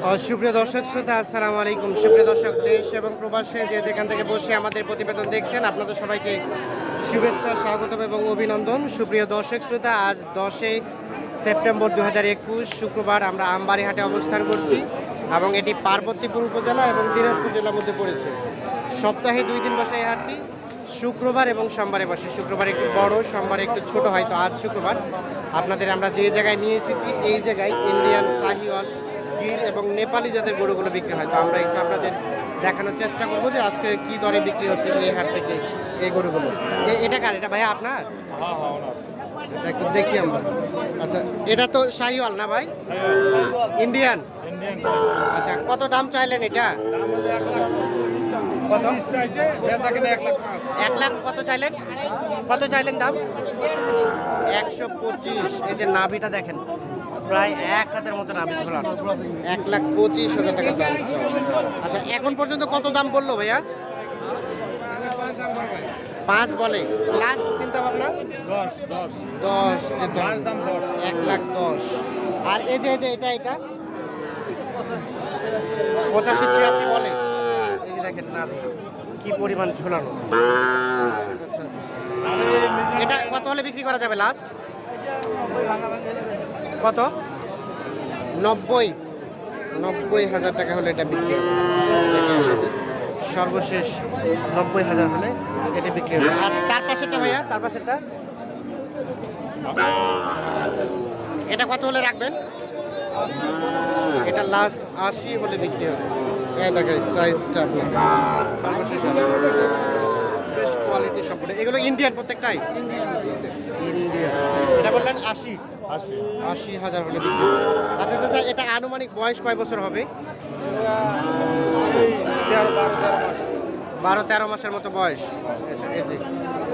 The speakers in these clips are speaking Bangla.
সুপ্রিয় দর্শক, শ্রোতা, আসসালামু আলাইকুম। সুপ্রিয় দর্শক, দেশ এবং প্রবাসে যে যেখান থেকে বসে আমাদের প্রতিবেদন দেখছেন, আপনাদের সবাইকে শুভেচ্ছা, স্বাগতম এবং অভিনন্দন। সুপ্রিয় দর্শক, শ্রোতা, আজ দশই সেপ্টেম্বর দু একুশ, শুক্রবার আমরা আমবাড়িহাটে অবস্থান করছি এবং এটি পার্বতীপুর উপজেলা এবং দিনাজপুর জেলার মধ্যে পড়েছে। সপ্তাহে দুই দিন বসে এই হাটটি, শুক্রবার এবং সোমবারে বসে। শুক্রবার একটু বড়, সোমবার একটু ছোট হয়, তো আজ শুক্রবার। আপনাদের আমরা যে জায়গায় নিয়ে এসেছি, এই জায়গায় ইন্ডিয়ান শাহিওয়াল গির এবং নেপালি জাতের গরুগুলো বিক্রি হয়। তো আমরা একটু আপনাদের দেখানোর চেষ্টা করব যে আজকে কি দরে বিক্রি হচ্ছে এই হাট থেকে এই গরুগুলো। এটা কার? এটা ভাই আপনার? আচ্ছা একটু দেখি আমরা। আচ্ছা এটা তো শাহিওয়াল না ভাই? ইন্ডিয়ান? আচ্ছা কত দাম চাইলেন এটা? কত? এক লাখ কত চাইলেন? কত চাইলেন দাম? একশো পঁচিশ। এই যে নাভিটা দেখেন, প্রায় এক হাতের মতো নাভি ঝোলান এক লাখ পঁচিশ হাজার টাকা দাম। আচ্ছা এখন পর্যন্ত কত দাম বলল ভাইয়া? পাঁচ বলে। লাস্ট চিন্তা ভাবনা দশ এক লাখ দশ। আর এই যে, এটা এটা? পঁচাশি, ছিয়াশি বলে। দেখেন নাভি কি পরিমাণ ঝোলানো। এটা কত হলে বিক্রি করা যাবে লাস্ট কত? নব্বই। নব্বই হাজার টাকা হলে এটা বিক্রি সর্বশেষ নব্বই হাজার হলে এটা বিক্রি হবে। আর তার পাশেরটা ভাইয়া, তার পাশেরটা? এটা কত হলে রাখবেন? এটা লাস্ট আশি হলে বিক্রি হবে। এই দেখেন সাইজটা সর্বশেষ আশি বেশ কোয়ালিটি সম্পূর্ণ। এগুলো ইন্ডিয়ান প্রত্যেকটাই? ইন্ডিয়ান এটা বললেন আশি। আশি। হাজার হলে আচ্ছা আচ্ছা এটা আনুমানিক বয়স কয় বছর হবে? বারো তেরো মাসের মতো বয়স। আচ্ছা এই যে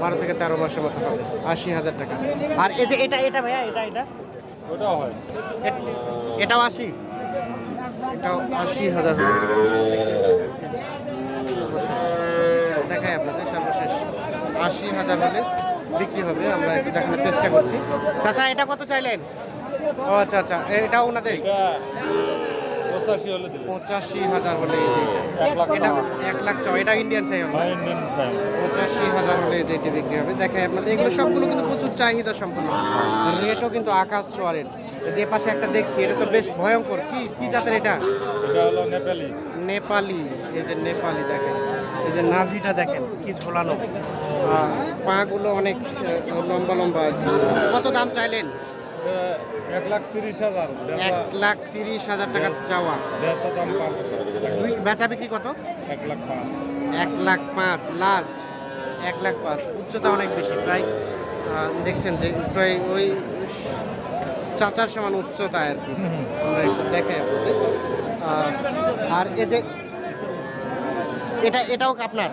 বারো থেকে তেরো মাসের মতো হবে। আশি হাজার টাকা। আর এই যে এটা এটা ভাইয়া এটা এটা? এটাও আশি? এটাও আশি হাজার দেখাই আপনাদের সর্বশেষ আশি হাজার হলে বিক্রি হবে আমরা একটু দেখানোর চেষ্টা করছি। চাচা এটা কত চাইলেন? ও আচ্ছা আচ্ছা এটা ওনাদের। পঁচাশি হাজার হলে এটা এক লাখ চাও এটা ইন্ডিয়ান সাই হলো পঁচাশি হাজার হলে যে এটি বিক্রি হবে দেখাই আপনাদের এগুলো সবগুলো কিন্তু প্রচুর চাহিদা সম্পন্ন। রেটও কিন্তু আকাশ ছোয়ারের যে পাশে একটা দেখছি এটা তো বেশ ভয়ঙ্কর। কি কি জাতের এটা? নেপালি। এই যে নেপালি দেখেন এই যে নাভিটা দেখেন কি ঝোলানো। পাগুলো অনেক লম্বা লম্বা। কত দাম চাইলেন? এক লাখ তিরিশ হাজার এক লাখ তিরিশ হাজার টাকা চাওয়া। বেচা বিক্রি কত? এক লাখ পাঁচ। এক লাখ পাঁচ লাস্ট এক লাখ পাঁচ উচ্চতা অনেক বেশি প্রায় দেখছেন যে প্রায় ওই চাচার সমান উচ্চতা আর কি। আমরা একটু দেখাই আপনাদের আর এই যে এটা এটাও আপনার?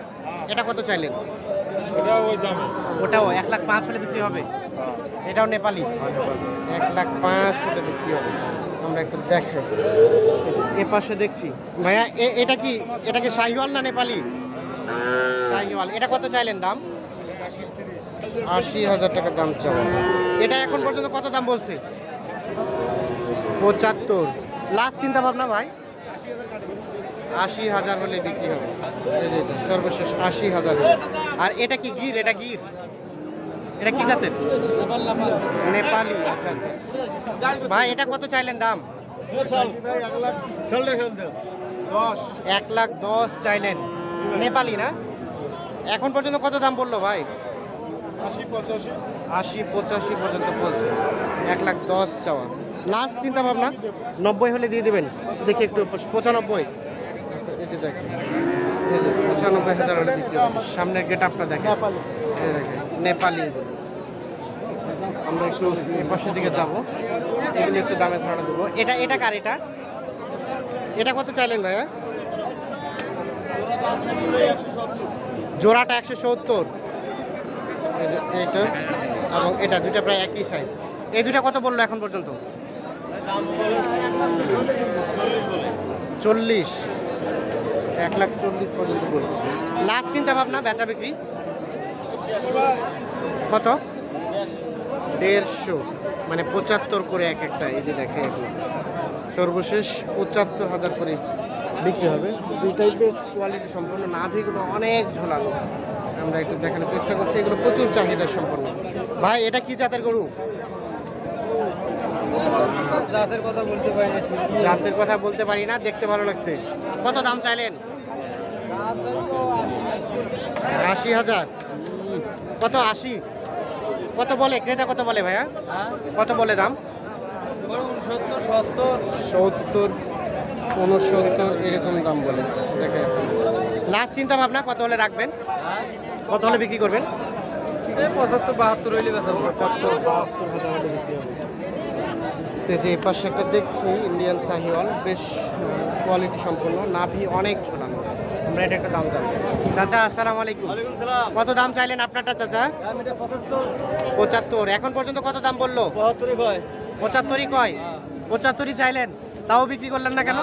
এটা কত চাইলেন? ওটা ওটাও এক লাখ পাঁচ হলে বিক্রি হবে? এটাও নেপালি? এক লাখ পাঁচ হলে বিক্রি হবে। আমরা একটু দেখে। এ পাশে দেখছি। ভাইয়া এ- এটা কি এটা কি শাহিওয়াল না নেপালি? শাহিওয়াল। এটা কত চাইলেন দাম? আশি হাজার টাকা দাম চাও এটা এখন পর্যন্ত কত দাম বলছে? পঁচাত্তর। লাস্ট চিন্তা ভাবনা ভাই? আশি হাজার হলে বিক্রি হবে। সর্বশেষ আশি হাজার। আর এটা কি গির? এটা গির? এটা কি জাতের? নেপালি। আচ্ছা আচ্ছা। ভাই এটা কত চাইলেন দাম? এক লাখ দশ চাইলেন। নেপালি না? এখন পর্যন্ত কত দাম বলল ভাই? আশি পঁচাশি। আশি পঁচাশি পর্যন্ত বলছে। এক লাখ দশ চাওয়া। লাস্ট চিন্তা ভাবনা নব্বই হলে দিয়ে দেবেন। দেখি একটু পঁচানব্বই। দেখেন পঁচানব্বই হাজার হলে বিক্রি হবে। সামনের গেট আপটা দেখেন দেখেন নেপালি। আমরা একটু পাশের দিকে যাব। এগুলো একটু দামে ধারণা দেবো। এটা এটা কার এটা? এটা কত চাইলেন ভাইয়া? জোড়াটা একশো সত্তর। এইটা এবং এটা দুইটা প্রায় একই সাইজ এই দুইটা কত বলল এখন পর্যন্ত? চল্লিশ। এক লাখ চল্লিশ পর্যন্ত বলছে। লাস্ট চিন্তা ভাবনা, বেচা বিক্রি? কত? দেড়শো। মানে পঁচাত্তর করে এক একটা, এই যে দেখে সর্বশেষ পঁচাত্তর হাজার করে বিক্রি হবে। দুইটাই বেশ কোয়ালিটি সম্পন্ন, নাভিগুলো অনেক ঝোলানো আমরা একটু দেখানোর চেষ্টা করছি, এগুলো প্রচুর চাহিদা সম্পন্ন। ভাই, এটা কি জাতের গরু? জাতের কথা বলতে পারি না জাতের কথা বলতে পারি না দেখতে ভালো লাগছে। কত দাম চাইলেন? আশি হাজার। কত আশি? কত বলে? ক্রেতা কত বলে ভাইয়া? কত বলে দাম? সত্তর সত্তর। সত্তর উনসত্তর এরকম দাম বলে। দেখে। লাস্ট চিন্তা ভাবনা কত হলে রাখবেন? কত হলে বিক্রি করবেন? পঁচাত্তর বাহাত্তর হইলে পঁচাত্তর বাহাত্তর হলে বিক্রি হবে। তো যে পাশে একটা দেখছি ইন্ডিয়ান সাহিওয়াল বেশ কোয়ালিটি সম্পন্ন নাভি অনেক ঝোলানো আমরা এটা একটা দাম জানি চাচা আসসালামু আলাইকুম। কত দাম চাইলেন আপনারটা চাচা? পঁচাত্তর। এখন পর্যন্ত কত দাম বলল? পঁচাত্তরই কয়? পঁচাত্তরই চাইলেন? তাও বিক্রি করলেন না কেন?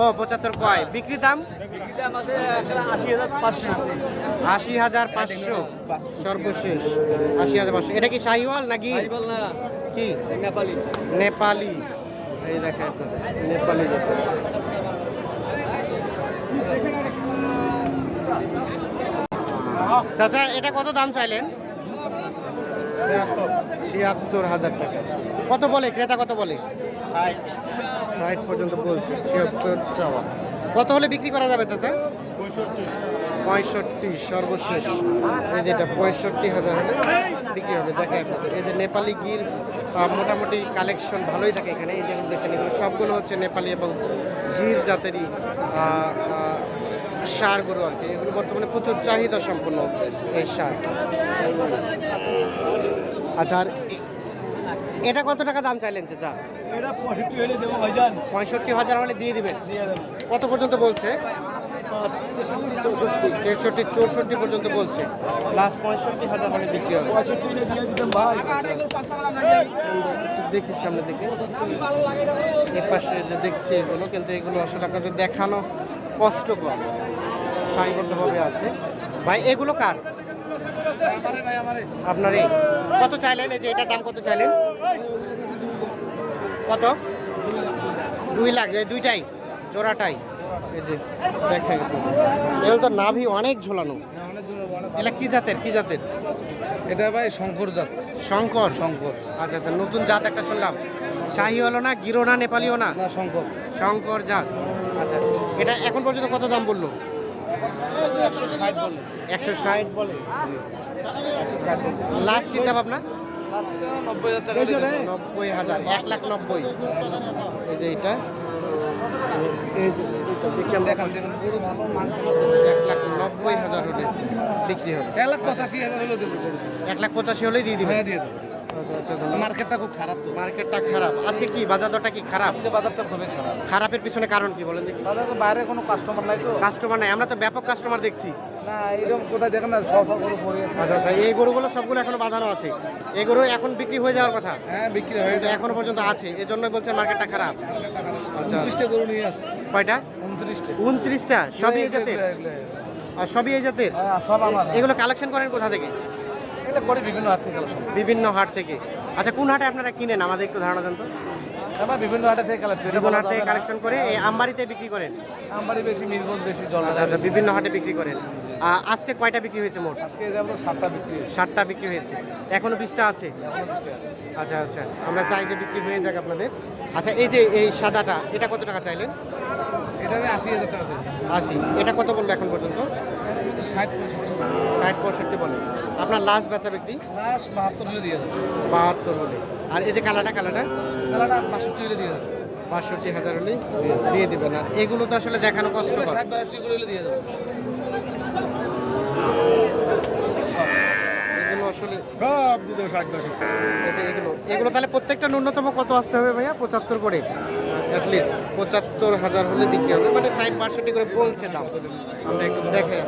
ও পঁচাত্তর কয়। বিক্রির দাম? আশি হাজার পাঁচশো। সর্বশেষ। আশি হাজার পাঁচশো। এটা কি শাহিওয়াল নাকি? কি? নেপালি। নেপালি এই দেখে নেপালি চাচা, এটা কত দাম চাইলেন? ছিয়াত্তর হাজার টাকা। কত বলে? ক্রেতা কত বলে? ষাট পর্যন্ত বলছে, ছিয়াত্তর চাওয়া। কত হলে বিক্রি করা যাবে, চাচা? পঁয়ষট্টি সর্বশেষ। এই যেটা পঁয়ষট্টি হাজার হলে বিক্রি হবে। দেখে আপনাদের এই যে নেপালি গির মোটামুটি কালেকশন ভালোই থাকে এখানে। এই যে দেখছেন এগুলো সবগুলো হচ্ছে নেপালি এবং গির জাতেরই সার গরু আর কি। এগুলো বর্তমানে প্রচুর চাহিদা সম্পন্ন এই সার। আচ্ছা আর এটা কত টাকা দাম চাইলেন চাচা? এটা পঁয়ষট্টি হইলে দেবো ভাইজান। পঁয়ষট্টি হাজার হলে দিয়ে দিবেন? কত পর্যন্ত বলছে? তেষট্টি চৌষট্টি পর্যন্ত বলছে। প্লাস পঁয়ষট্টি হাজার হলে বিক্রি হবে। দেখি সামনে দিকে। এ পাশে যে দেখছি এগুলো, কিন্তু এগুলো আসলে আপনাদের দেখানো কষ্টকর। সারিবদ্ধভাবে আছে। ভাই, এগুলো কার? আপনার এই কত চাইলেন? এই যে এটার দাম কত চাইলেন? কত? দুই লাখ। দুইটাই, জোড়াটাই। এই যে দেখেন এগুলো তো নাভি অনেক ঝোলানো। এটা কি জাতের? কি জাতের? এটা ভাই শঙ্কর জাত। শঙ্কর? শঙ্কর। আচ্ছা আচ্ছা নতুন জাত একটা শুনলাম। শাহি হলো না গিরো না নেপালিও না? শঙ্কর। শঙ্কর জাত। আচ্ছা এটা এখন পর্যন্ত কত দাম বলল? একশো ষাট বলল একশো ষাট বলে? লাস্ট চিন্তা ভাবনা? নব্বই হাজার নব্বই হাজার এক লাখ নব্বই। এই যে এটা। এই যে এটা আমরা দেখান দেখান গরু ভালো মাংস এক লাখ নব্বই হাজার হলে বিক্রি হবে। এক লাখ পঁচাশি হাজার হলেও দেবো গরু। এক লাখ পঁচাশি হলেই দিয়ে দিবে হ্যাঁ দিয়ে দেবো। আচ্ছা আচ্ছা। মার্কেটটা খুব খারাপ তো। মার্কেটটা খারাপ। আজকে কি বাজার দরটা কি খারাপ? আজকে বাজারটা খুবই খারাপ। খারাপের পিছনে কারণ কি বলেন দেখি। বাজারে বাইরে কোনো কাস্টমার নাই তো। কাস্টমার নাই আমরা তো ব্যাপক কাস্টমার দেখছি। না এরকম কোথায় দেখেন না সব সব গরু পড়ে আচ্ছা আচ্ছা এই গরুগুলো সবগুলো এখনও বাঁধানো আছে। এই গরু এখন বিক্রি হয়ে যাওয়ার কথা। হ্যাঁ বিক্রি হয়ে যায় এখনও পর্যন্ত আছে। এই জন্যই বলছেন মার্কেটটা খারাপ। আচ্ছা। গরু নিয়ে আসছে। কয়টা? উনত্রিশটা। সবই এই জাতের? আর সবই এই জাতের? হ্যাঁ সব আমার। এগুলো কালেকশন করেন কোথা থেকে? এগুলো করে বিভিন্ন আর্থিক কালেকশন বিভিন্ন হাট থেকে। আচ্ছা কোন হাটে আপনারা কিনেন? আমাদের একটু ধারণা দেন তো। আমরা বিভিন্ন হাটে থেকে কালেক্ট করি। বিভিন্ন হাট কালেকশন করে এই আমবাড়িতে বিক্রি করেন? আমারই বেশি মিরগঞ্জ বেশি আচ্ছা আচ্ছা বিভিন্ন হাটে বিক্রি করেন। আজকে কয়টা বিক্রি হয়েছে মোট? আজকে সাতটা বিক্রি হয়েছে। ষাটটা বিক্রি হয়েছে। এখনও বিশটা আছে। আচ্ছা আচ্ছা। আমরা চাই যে বিক্রি হয়ে যাক আপনাদের। আচ্ছা এই যে এই সাদাটা এটা কত টাকা চাইলেন? এটা আশি হাজার টাকা আশি। এটা কত বলল এখন পর্যন্ত? ষাট পঁয়ষট্টি ষাট পঁয়ষট্টি বলে। আপনার লাস্ট বেচা বিক্রি? লাস্ট বাহাত্তর হলে দিয়ে যাবে বাহাত্তর হলে। আর এই যে কালাটা কালাটা কালাটা বাষট্টি হলে দিয়ে যাবে বাষট্টি হাজার হলেই দিয়ে দেবেন। আর এগুলো তো আসলে দেখানো কষ্ট ষাট বাষট্টি করে হলে দিয়ে দেবো। সব দিয়ে দেবো ষাট বাষট্টি এগুলো এগুলো তাহলে প্রত্যেকটা ন্যূনতম কত আসতে হবে ভাইয়া? পঁচাত্তর করে অ্যাটলিস্ট পঁচাত্তর হাজার হলে বিক্রি হবে মানে ষাট বাষট্টি করে বলছে দাম। আমরা একটু দেখে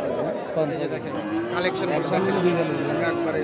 দেখেন কালেকশন একবারে।